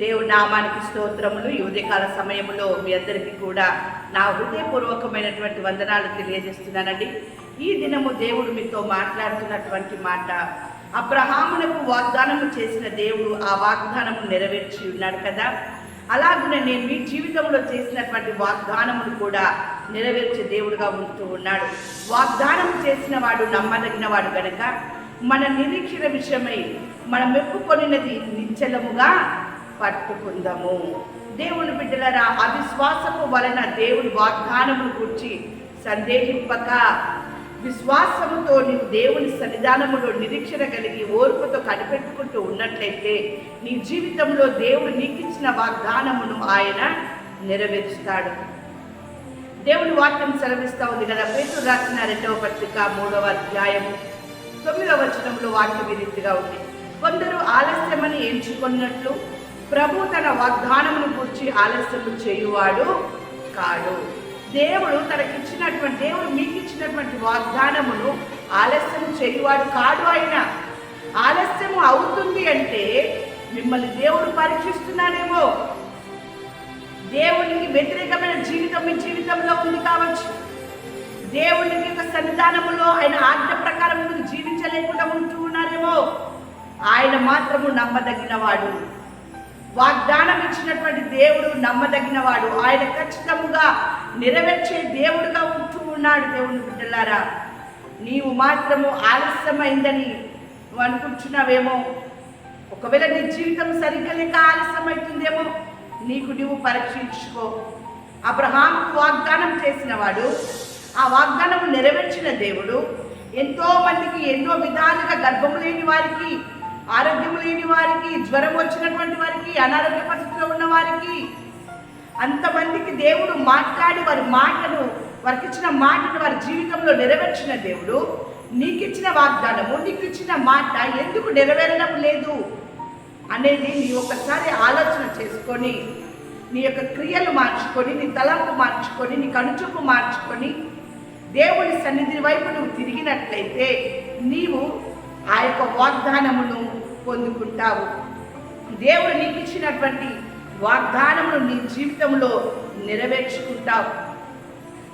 దేవుడి నామానికి స్తోత్రములు. ఈ ఉదయకాల సమయంలో మీ అందరికీ కూడా నా హృదయపూర్వకమైనటువంటి వందనాలు తెలియజేస్తున్నానండి. ఈ దినము దేవుడు మీతో మాట్లాడుతున్నటువంటి మాట అబ్రహామునకు వాగ్దానము చేసిన దేవుడు ఆ వాగ్దానము నెరవేర్చి ఉన్నాడు కదా. అలాగనే నేను మీ జీవితంలో చేసినటువంటి వాగ్దానమును కూడా నెరవేర్చే దేవుడుగా ఉంటూ ఉన్నాడు. వాగ్దానం చేసిన వాడు నమ్మదగిన వాడు గనక మన నిరీక్షణ విషయమై మనం మెప్పుకొనినది నిశ్చలముగా పట్టుకుందాము. దేవుని బిడ్డలరా అవిశ్వాసము వలన దేవుని వాగ్దానమును గురించి సందేహింపక విశ్వాసముతో నీవు దేవుని సన్నిధానములో నిరీక్షణ కలిగి ఓర్పుతో కనిపెట్టుకుంటూ ఉన్నట్లయితే నీ జీవితంలో దేవుడు నీకు ఇచ్చిన వాగ్దానమును ఆయన నెరవేరుస్తాడు. దేవుని వాక్యం సెలవిస్తూ ఉంది కదా పేరు రాసిన రెండవ పత్రిక మూడవ అధ్యాయము తొమ్మిదవ వచనంలో వాక్యం ఈ రీతిగా ఉంది. కొందరు ఆలస్యమని ఎంచుకున్నట్లు ప్రభు తన వాగ్దానమును గురించి ఆలస్యము చేయువాడు కాడు. దేవుడు తనకిచ్చినటువంటి దేవుడు మీకు ఇచ్చినటువంటి వాగ్దానమును ఆలస్యం చేయువాడు కాడు ఆయన. ఆలస్యము అవుతుంది అంటే మిమ్మల్ని దేవుడు పరీక్షిస్తున్నాడేమో. దేవునికి వ్యతిరేకమైన జీవితం మీ జీవితంలో ఉంది కావచ్చు. దేవుని యొక్క సన్నిధానములో ఆయన ఆజ్ఞ ప్రకారం మీరు జీవించలేకుండా ఉంటూ ఉన్నారేమో. ఆయన మాత్రము నమ్మదగినవాడు. వాగ్దానం ఇచ్చినటువంటి దేవుడు నమ్మదగిన వాడు ఆయన ఖచ్చితముగా నెరవేర్చే దేవుడుగా ఉంటూ ఉన్నాడు దేవుని బిడ్డలారా. నీవు మాత్రము ఆలస్యమైందని నువ్వు అనుకుంటున్నావేమో? ఒకవేళ నీ జీవితం సరిగ్గా లేక ఆలస్యమవుతుందేమో నీకు నువ్వు పరీక్షించుకో. అబ్రహాంకు వాగ్దానం చేసినవాడు ఆ వాగ్దానం నెరవేర్చిన దేవుడు ఎంతో మందికి ఎన్నో విధాలుగా గర్భం లేని వారికి ఆరోగ్యం లేని వారికి జ్వరం వచ్చినటువంటి వారికి అనారోగ్య పరిస్థితిలో ఉన్న వారికి అంతమందికి దేవుడు మాట్లాడి వారి మాటను వారికి ఇచ్చిన మాటను వారి జీవితంలో నెరవేర్చిన దేవుడు నీకు ఇచ్చిన వాగ్దానము నీకు ఇచ్చిన మాట ఎందుకు నెరవేరడం లేదు అనేది నీ ఒకసారి ఆలోచన చేసుకొని నీ యొక్క క్రియలు మార్చుకొని నీ తలంపు మార్చుకొని నీ కనుచూపు మార్చుకొని దేవుని సన్నిధి వైపు నువ్వు తిరిగినట్లయితే నీవు ఆ యొక్క వాగ్దానమును పొందుకుంటావు. దేవుడు నీకు ఇచ్చినటువంటి వాగ్దానమును నీ జీవితంలో నెరవేర్చుకుంటావు.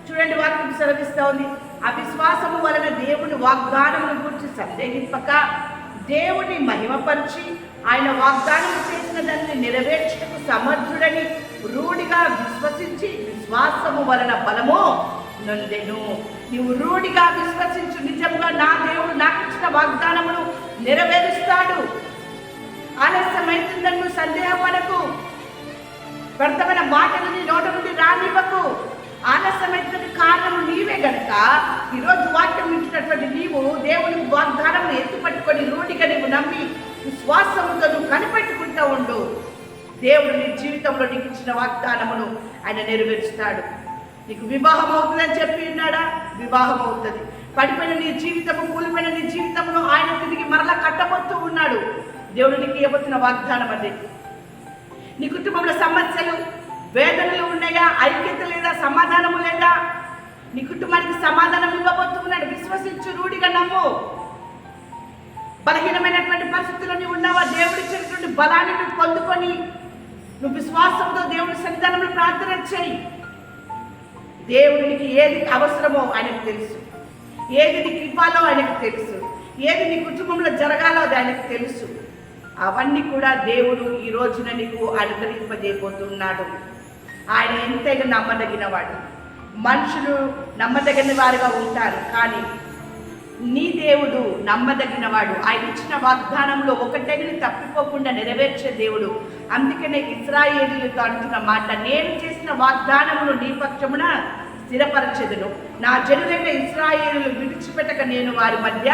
చూడండి వాక్యం సెలవిస్తా ఉంది. అవిశ్వాసము వలన దేవుని వాగ్దానమును గురించి సందేహింపక దేవుని మహిమపరిచి ఆయన వాగ్దానం చేసిన దాన్ని నెరవేర్చుటకు సమర్థుడని రూఢిగా విశ్వసించి విశ్వాసము వలన బలము నొందెను. నీవు రూఢిగా విశ్వసించు నిజంగా నా దేవుడు నాకు ఇచ్చిన వాగ్దానమును నెరవేరుస్తాడు. ఆలస్యమైతుందని నువ్వు సందేహపడకు. వ్యర్థమైన మాటలు నీ నోట నుండి రానివ్వకు. ఆలస్యమైనటువంటి కారణం నీవే గనుక ఈరోజు వాక్యం ఇచ్చినటువంటి నీవు దేవుని వాగ్దానం ఎత్తుపట్టుకొని రూఢిగా నీవు నమ్మి విశ్వాసముతో నువ్వు కనిపెట్టుకుంటూ ఉండు. దేవుడు నీ జీవితంలో నీకు ఇచ్చిన వాగ్దానమును ఆయన నెరవేరుస్తాడు. నీకు వివాహం అవుతుందని చెప్పి ఉన్నాడా వివాహం అవుతుంది. పడిపోయిన నీ జీవితము కూలిపోయిన నీ జీవితమును ఆయన తిరిగి మరలా కట్టబోతూ ఉన్నాడు. దేవుడు నీకు ఇవ్వబోతున్న వాగ్దానం అది. నీ కుటుంబంలో సమస్యలు వేదనలు ఉన్నాయా? ఐక్యత లేదా సమాధానము లేదా? నీ కుటుంబానికి సమాధానం ఇవ్వబోతున్నాడు విశ్వసించు రూఢిగా నమ్ము. బలహీనమైనటువంటి పరిస్థితుల్లో నీవు ఉన్నావా? దేవుడి ఇచ్చినటువంటి బలాన్ని నువ్వు పొందుకొని నువ్వు విశ్వాసంతో దేవుడి సన్నిధానంలో ప్రార్థన చేయి. దేవుడికి ఏది అవసరమో ఆయనకు తెలుసు. ఏది నీకు ఇవ్వాలో ఆయనకు తెలుసు. ఏది నీ కుటుంబంలో జరగాలో అది ఆయనకు తెలుసు. అవన్నీ కూడా దేవుడు ఈ రోజున నీకు అనుకరింపజేయబోతున్నాడు ఆయన ఎంతైనా నమ్మదగిన వాడు మనుషులు నమ్మదగిన వారుగా ఉంటారు కానీ నీ దేవుడు నమ్మదగినవాడు. ఆయన ఇచ్చిన వాగ్దానంలో ఒకటగిని తప్పిపోకుండా నెరవేర్చే దేవుడు. అందుకనే ఇస్రాయేలీలతో అంటున్న మాట నేను చేసిన వాగ్దానమును నీ పక్షమున స్థిరపరచెదను. నా జనులైన ఇస్రాయేలీలు విడిచిపెట్టక నేను వారి మధ్య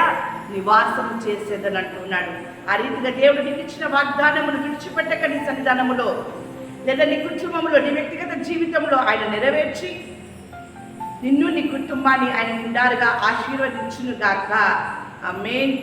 నివాసం చేసేదని అంటున్నాడు ఆ రీతిగా దేవుడు నిలిచిన వాగ్దానమును విడిచిపెట్టక నీ సన్నిధానములో లేదా నీ కుటుంబంలో నీ వ్యక్తిగత జీవితంలో ఆయన నెరవేర్చి నిన్ను నీ కుటుంబాన్ని ఆయన నిండారుగా ఆశీర్వదించును గాక ఆమేన్.